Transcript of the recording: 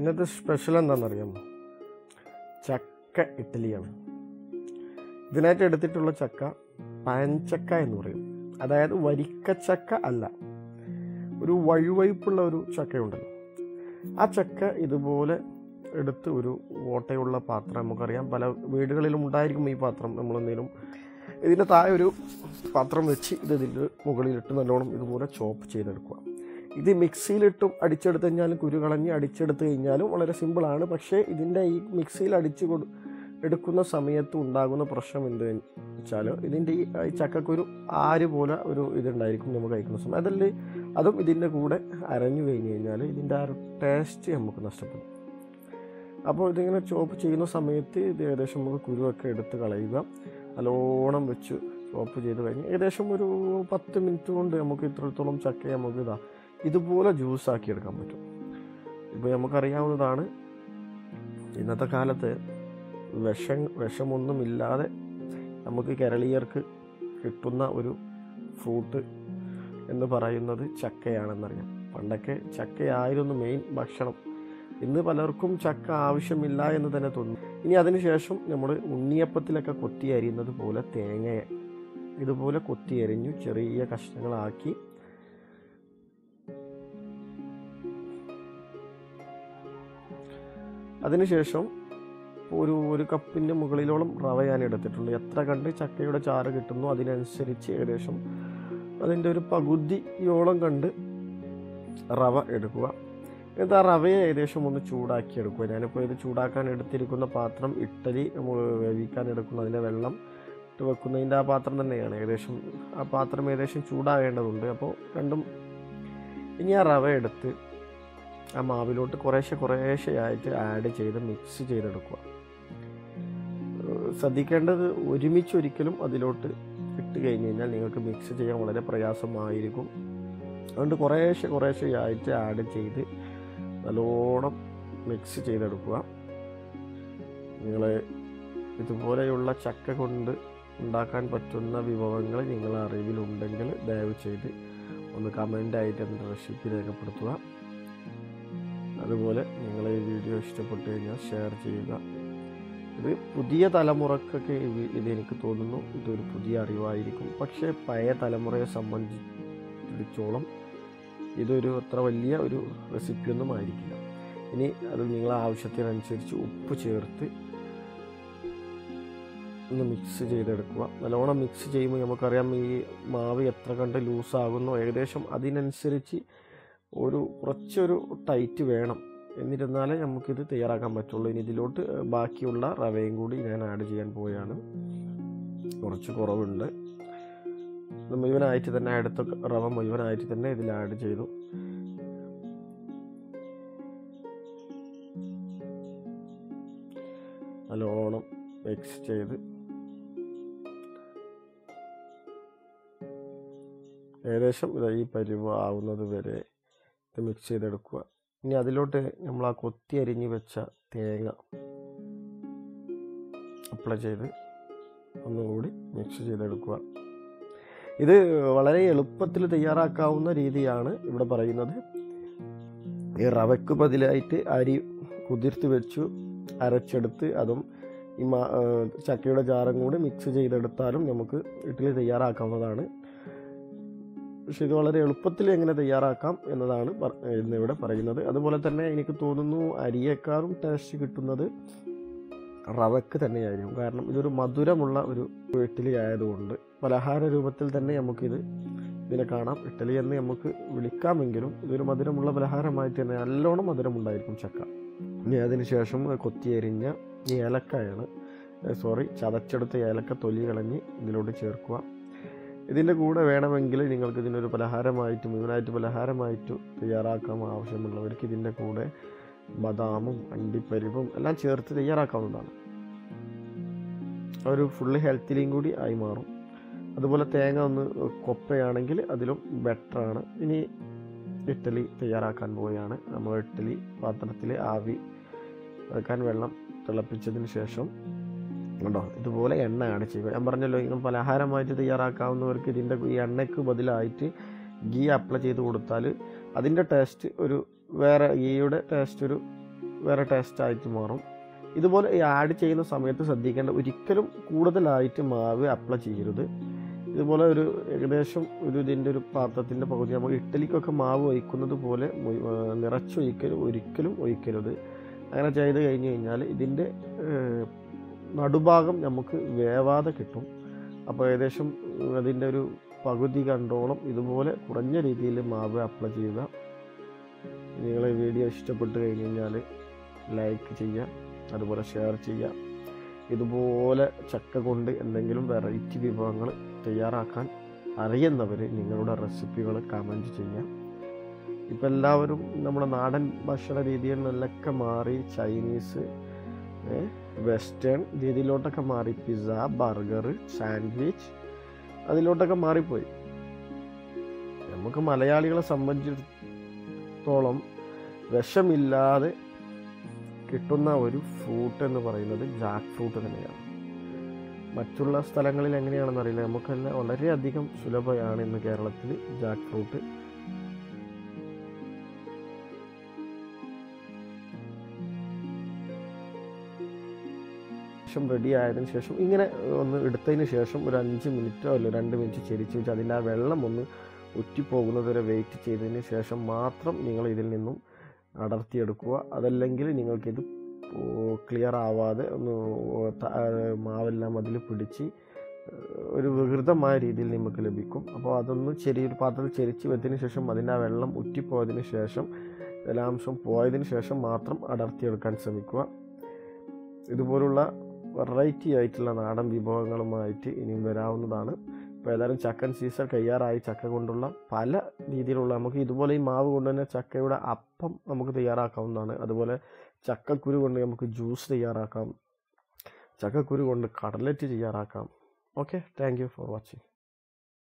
ഇന്നത്തെ സ്പെഷ്യൽ എന്താണെന്നറിയാമോ? ചക്ക ഇഡ്ഡലിയാണ്. ഇതിനായിട്ട് എടുത്തിട്ടുള്ള ചക്ക പാൻചക്ക എന്ന് പറയും. അതായത് വരിക്കച്ചക്ക അല്ല ഒരു വഴുവഴുപ്പുള്ള ഒരു ചക്കയുണ്ടല്ലോ. ആ ചക്ക ഇതുപോലെ എടുത്ത് ഒരു ഓട്ടയുള്ള പാത്രം നമുക്കറിയാം. പല വീടുകളിലും ഉണ്ടായിരിക്കും ഈ പാത്രം. നമ്മളെന്തെങ്കിലും ഇതിന്റെ താഴെ ഒരു പാത്രം വെച്ച് ഇത് ഇതിന്റെ മുകളിലിട്ട് നല്ലോണം ഇതുപോലെ ചോപ്പ് ചെയ്തെടുക്കുക. ഇത് മിക്സിയിലിട്ടും അടിച്ചെടുത്ത് കഴിഞ്ഞാലും കുരു കളഞ്ഞ് അടിച്ചെടുത്ത് കഴിഞ്ഞാലും വളരെ സിമ്പിളാണ്. പക്ഷേ ഇതിന്റെ ഈ മിക്സിയിൽ അടിച്ച് കൊടു എടുക്കുന്ന സമയത്ത് ഉണ്ടാകുന്ന പ്രശ്നം എന്ത് വെച്ചാൽ ഇതിന്റെ ഈ ചക്കക്കുരു ആര് പോലെ ഒരു ഇതുണ്ടായിരിക്കും നമുക്ക് കഴിക്കുന്ന സമയം. അതല്ല അതും ഇതിന്റെ കൂടെ അരഞ്ഞു കഴിഞ്ഞ് കഴിഞ്ഞാൽ ഇതിന്റെ ആ ഒരു ടേസ്റ്റ് നമുക്ക് നഷ്ടപ്പെടും. അപ്പോൾ ഇതിങ്ങനെ ചോപ്പ് ചെയ്യുന്ന സമയത്ത് ഇത് ഏകദേശം നമുക്ക് കുരുവൊക്കെ എടുത്ത് കളയുക. നല്ലോണം വെച്ച് ചോപ്പ് ചെയ്ത് കഴിഞ്ഞ് ഏകദേശം ഒരു പത്ത് മിനിറ്റ് കൊണ്ട് നമുക്ക് ഇത്രത്തോളം ചക്ക നമുക്ക് ഇതാ ഇതുപോലെ ജ്യൂസ് ആക്കി എടുക്കാൻ പറ്റും. ഇപ്പോൾ നമുക്കറിയാവുന്നതാണ് ഇന്നത്തെ കാലത്ത് വിഷം വിഷമൊന്നുമില്ലാതെ നമുക്ക് കേരളീയർക്ക് കിട്ടുന്ന ഒരു ഫ്രൂട്ട് എന്ന് പറയുന്നത് ചക്കയാണെന്നറിയാം. പണ്ടൊക്കെ ചക്കയായിരുന്നു മെയിൻ ഭക്ഷണം. ഇന്ന് പലർക്കും ചക്ക ആവശ്യമില്ല എന്ന് തന്നെ തോന്നുന്നു. ഇനി അതിനുശേഷം നമ്മൾ ഉണ്ണിയപ്പത്തിലൊക്കെ കൊത്തി അരിയുന്നത് പോലെ തേങ്ങയെ ഇതുപോലെ കൊത്തി അരിഞ്ഞു ചെറിയ കഷ്ണങ്ങളാക്കി അതിനുശേഷം ഒരു ഒരു കപ്പിന്റെ മുകളിലോളം റവ ഞാൻ എടുത്തിട്ടുണ്ട്. എത്ര കണ്ട് ചക്കയുടെ ചാറ് കിട്ടുന്നു അതിനനുസരിച്ച് ഏകദേശം അതിന്റെ ഒരു പകുതിയോളം കണ്ട് റവ എടുക്കുക. എന്നിട്ട് ആ റവയെ ഏകദേശം ഒന്ന് ചൂടാക്കി എടുക്കുക. ഞാനിപ്പോൾ ഇത് ചൂടാക്കാൻ എടുത്തിരിക്കുന്ന പാത്രം ഇട്ടലി വേവിക്കാൻ എടുക്കുന്ന അതിലെ വെള്ളം ഇട്ട് വെക്കുന്നതിന്റെ ആ പാത്രം തന്നെയാണ് ഏകദേശം. ആ പാത്രം ഏകദേശം ചൂടാകേണ്ടതുണ്ട്. അപ്പോൾ രണ്ടും ഇനി ആ റവ എടുത്ത് ആ മാവിലോട്ട് കുറേശ്ശെ ആയിട്ട് ആഡ് ചെയ്ത് മിക്സ് ചെയ്തെടുക്കുക. ശ്രദ്ധിക്കേണ്ടത് ഒരുമിച്ച് ഒരിക്കലും അതിലോട്ട് ഇട്ട് കഴിഞ്ഞ് കഴിഞ്ഞാൽ നിങ്ങൾക്ക് മിക്സ് ചെയ്യാൻ വളരെ പ്രയാസമായിരിക്കും. അതുകൊണ്ട് കുറേശ്ശെ ആയിട്ട് ആഡ് ചെയ്ത് നല്ലോണം മിക്സ് ചെയ്തെടുക്കുക. നിങ്ങൾ ഇതുപോലെയുള്ള ചക്ക കൊണ്ട് ഉണ്ടാക്കാൻ പറ്റുന്ന വിഭവങ്ങൾ നിങ്ങളുടെ അറിവിലുണ്ടെങ്കിൽ ദയവ് ചെയ്ത് ഒന്ന് കമന്റായിട്ട് എന്റെ റെസിപ്പി രേഖപ്പെടുത്തുക. അതുപോലെ നിങ്ങൾ ഈ വീഡിയോ ഇഷ്ടപ്പെട്ടു കഴിഞ്ഞാൽ ഷെയർ ചെയ്യുക. ഇത് പുതിയ തലമുറക്കൊക്കെ ഇത് ഇതെനിക്ക് തോന്നുന്നു ഇതൊരു പുതിയ അറിവായിരിക്കും. പക്ഷേ പഴയ തലമുറയെ സംബന്ധിച്ചിടത്തോളം ഇതൊരു അത്ര വലിയ ഒരു റെസിപ്പിയൊന്നും ആയിരിക്കില്ല. ഇനി അത് നിങ്ങളെ ആവശ്യത്തിനനുസരിച്ച് ഉപ്പ് ചേർത്ത് ഒന്ന് മിക്സ് ചെയ്തെടുക്കുക. നല്ലോണം മിക്സ് ചെയ്യുമ്പോൾ നമുക്കറിയാം ഈ മാവ് എത്ര കണ്ട് ലൂസാകുന്നോ ഏകദേശം അതിനനുസരിച്ച് ഒരു കുറച്ചൊരു ടൈറ്റ് വേണം. എന്നിരുന്നാലേ നമുക്കിത് തയ്യാറാക്കാൻ പറ്റുള്ളൂ. ഇനി ഇതിലോട്ട് ബാക്കിയുള്ള റവയും കൂടി ഞാൻ ആഡ് ചെയ്യാൻ പോവുകയാണ്. കുറച്ച് കുറവുണ്ട്. മുഴുവനായിട്ട് തന്നെ അടുത്ത റവ മുഴുവനായിട്ട് തന്നെ ഇതിൽ ആഡ് ചെയ്തു. നല്ലോണം മിക്സ് ചെയ്ത് ഏകദേശം ഈ പരിവ് ആവുന്നത് വരെ മിക്സ് ചെയ്തെടുക്കുക. ഇനി അതിലോട്ട് നമ്മൾ ആ കൊത്തി അരിഞ്ഞ് വെച്ച തേങ്ങ അപ്ലൈ ചെയ്ത് ഒന്നുകൂടി മിക്സ് ചെയ്തെടുക്കുക. ഇത് വളരെ എളുപ്പത്തിൽ തയ്യാറാക്കാവുന്ന രീതിയാണ് ഇവിടെ പറയുന്നത്. ഈ റവയ്ക്ക് ബദലായിട്ട് അരി കുതിർത്ത് വെച്ചു അരച്ചെടുത്ത് അതും ഈ മാ ചക്കയുടെ ചാറും കൂടി മിക്സ് ചെയ്തെടുത്താലും നമുക്ക് ഇഡ്ഡലി തയ്യാറാക്കാവുന്നതാണ്. പക്ഷെ ഇത് വളരെ എളുപ്പത്തിൽ എങ്ങനെ തയ്യാറാക്കാം എന്നതാണ് ഇന്നിവിടെ പറയുന്നത്. അതുപോലെ തന്നെ എനിക്ക് തോന്നുന്നു അരിയേക്കാളും ടേസ്റ്റ് കിട്ടുന്നത് റവക്ക് തന്നെയായിരിക്കും. കാരണം ഇതൊരു മധുരമുള്ള ഒരു ഇഡ്ഡലി ആയതുകൊണ്ട് പലഹാര രൂപത്തിൽ തന്നെ നമുക്കിത് ഇതിനെ കാണാം. ഇഡ്ഡലി എന്ന് നമുക്ക് വിളിക്കാമെങ്കിലും ഇതൊരു മധുരമുള്ള പലഹാരമായിട്ട് തന്നെ നല്ലോണം മധുരമുണ്ടായിരിക്കും ചക്ക. ഇനി അതിനുശേഷം കൊത്തിയരിഞ്ഞ ഏലക്കായാണ് സോറി ചതച്ചെടുത്ത ഏലക്ക തൊലി കളഞ്ഞ് ഇതിലോട്ട് ചേർക്കുക. ഇതിന്റെ കൂടെ വേണമെങ്കിൽ നിങ്ങൾക്ക് ഇതിനൊരു പലഹാരമായിട്ടും ഇതിനായിട്ട് പലഹാരമായിട്ടും തയ്യാറാക്കാൻ ആവശ്യമുള്ളവർക്ക് ഇതിന്റെ കൂടെ ബദാമും അണ്ടിപ്പരിപ്പും എല്ലാം ചേർത്ത് തയ്യാറാക്കാവുന്നതാണ്. ഒരു ഫുള്ള് ഹെൽത്തിലും കൂടി ആയി മാറും. അതുപോലെ തേങ്ങ ഒന്ന് കൊപ്പയാണെങ്കിൽ അതിലും ബെറ്ററാണ് ഇനി ഇഡ്ഡലി തയ്യാറാക്കാൻ പോവുകയാണ്. നമ്മൾ ഇഡ്ഡലി പാത്രത്തിൽ ആവി വെക്കാൻ വെള്ളം തിളപ്പിച്ചതിന് ശേഷം കണ്ടോ ഇതുപോലെ എണ്ണ ചെയ്യുക ഞാൻ പറഞ്ഞല്ലോ ഇങ്ങനെ പലഹാരമായിട്ട് തയ്യാറാക്കാവുന്നവർക്ക് ഇതിന്റെ ഈ എണ്ണയ്ക്ക് ബദലായിട്ട് ഗീ അപ്ലൈ ചെയ്ത് കൊടുത്താൽ അതിന്റെ ടേസ്റ്റ് ഒരു വേറെ ഗീയുടെ ടേസ്റ്റ് ഒരു വേറെ ടേസ്റ്റ് ആയിട്ട് മാറും. ഇതുപോലെ ഈ ആഡ് ചെയ്യുന്ന സമയത്ത് ശ്രദ്ധിക്കേണ്ട ഒരിക്കലും കൂടുതലായിട്ട് മാവ് അപ്ലൈ ചെയ്യരുത്. ഇതുപോലെ ഒരു ഏകദേശം ഒരു ഇതിന്റെ ഒരു പാത്രത്തിന്റെ പകുതി നമ്മൾ ഇഡ്ഡലിക്കൊക്കെ മാവ് ഒഴിക്കുന്നത് പോലെ നിറച്ചൊഴിക്കരുത് ഒരിക്കലും ഒഴിക്കരുത്. അങ്ങനെ ചെയ്ത് കഴിഞ്ഞ് കഴിഞ്ഞാൽ ഇതിന്റെ നടുഭാഗം നമുക്ക് വേവാതെ കിട്ടും. അപ്പോൾ ഏകദേശം അതിന്റെ ഒരു പകുതി കണ്ടോളം ഇതുപോലെ കുറഞ്ഞ രീതിയിൽ മാവ് അപ്ലൈ ചെയ്യുക. നിങ്ങൾ വീഡിയോ ഇഷ്ടപ്പെട്ട് കഴിഞ്ഞ് കഴിഞ്ഞാൽ ലൈക്ക് ചെയ്യുക അതുപോലെ ഷെയർ ചെയ്യുക. ഇതുപോലെ ചക്ക കൊണ്ട് എന്തെങ്കിലും വെറൈറ്റി വിഭവങ്ങൾ തയ്യാറാക്കാൻ അറിയുന്നവർ നിങ്ങളുടെ റെസിപ്പികൾ കമന്റ് ചെയ്യാം ഇപ്പം എല്ലാവരും നമ്മുടെ നാടൻ ഭക്ഷണ നിന്നൊക്കെ മാറി ചൈനീസ് വെസ്റ്റേൺ രീതിയിലോട്ടൊക്കെ മാറി. പിസ്സ ബർഗർ സാൻഡ്വിച്ച് അതിലോട്ടൊക്കെ മാറിപ്പോയി. നമുക്ക് മലയാളികളെ സംബന്ധിച്ചിടത്തോളം വിഷമില്ലാതെ കിട്ടുന്ന ഒരു ഫ്രൂട്ട് എന്ന് പറയുന്നത് ജാക്ക് ഫ്രൂട്ട് തന്നെയാണ്. മറ്റുള്ള സ്ഥലങ്ങളിൽ എങ്ങനെയാണെന്നറിയില്ല നമുക്കെല്ലാം വളരെയധികം സുലഭമാണ് ഇന്ന് കേരളത്തിൽ ജാക്ക് ഫ്രൂട്ട് ശേഷം റെഡി ആയതിനു ശേഷം ഇങ്ങനെ ഒന്ന് എടുത്തതിന് ശേഷം ഒരു അഞ്ച് മിനിറ്റോ അല്ല രണ്ട് മിനിറ്റ് ചെരിച്ച് വെച്ച് അതിന്റെ ആ വെള്ളം ഒന്ന് ഉറ്റിപ്പോകുന്നത് വരെ വെയിറ്റ് ചെയ്തതിന് ശേഷം മാത്രം നിങ്ങൾ ഇതിൽ നിന്നും അടർത്തിയെടുക്കുക. അതല്ലെങ്കിൽ നിങ്ങൾക്കിത് ക്ലിയർ ആവാതെ ഒന്ന് മാവെല്ലാം അതിൽ പിടിച്ച് ഒരു വികൃതമായ രീതിയിൽ നിങ്ങൾക്ക് ലഭിക്കും. അപ്പോൾ അതൊന്ന് ചെറിയൊരു പാത്രത്തിൽ ചെരിച്ച് വെച്ചതിന് ശേഷം അതിന്റെ ആ വെള്ളം ഉറ്റിപ്പോയതിന് ശേഷം ജലാംശം പോയതിന് ശേഷം മാത്രം അടർത്തിയെടുക്കാൻ ശ്രമിക്കുക. ഇതുപോലുള്ള വെറൈറ്റി ആയിട്ടുള്ള നാടൻ വിഭവങ്ങളുമായിട്ട് ഇനിയും വരാവുന്നതാണ്. ഇപ്പോൾ ഏതായാലും ചക്കൻ സീസൺ കയ്യാറായി ചക്ക കൊണ്ടുള്ള പല രീതിയിലുള്ള നമുക്ക് ഇതുപോലെ ഈ മാവ് കൊണ്ട് തന്നെ ചക്കയുടെ അപ്പം നമുക്ക് തയ്യാറാക്കാവുന്നതാണ്. അതുപോലെ ചക്കക്കുരു കൊണ്ട് നമുക്ക് ജ്യൂസ് തയ്യാറാക്കാം. ചക്കക്കുരു കൊണ്ട് കടലറ്റ് തയ്യാറാക്കാം. Okay thank you for watching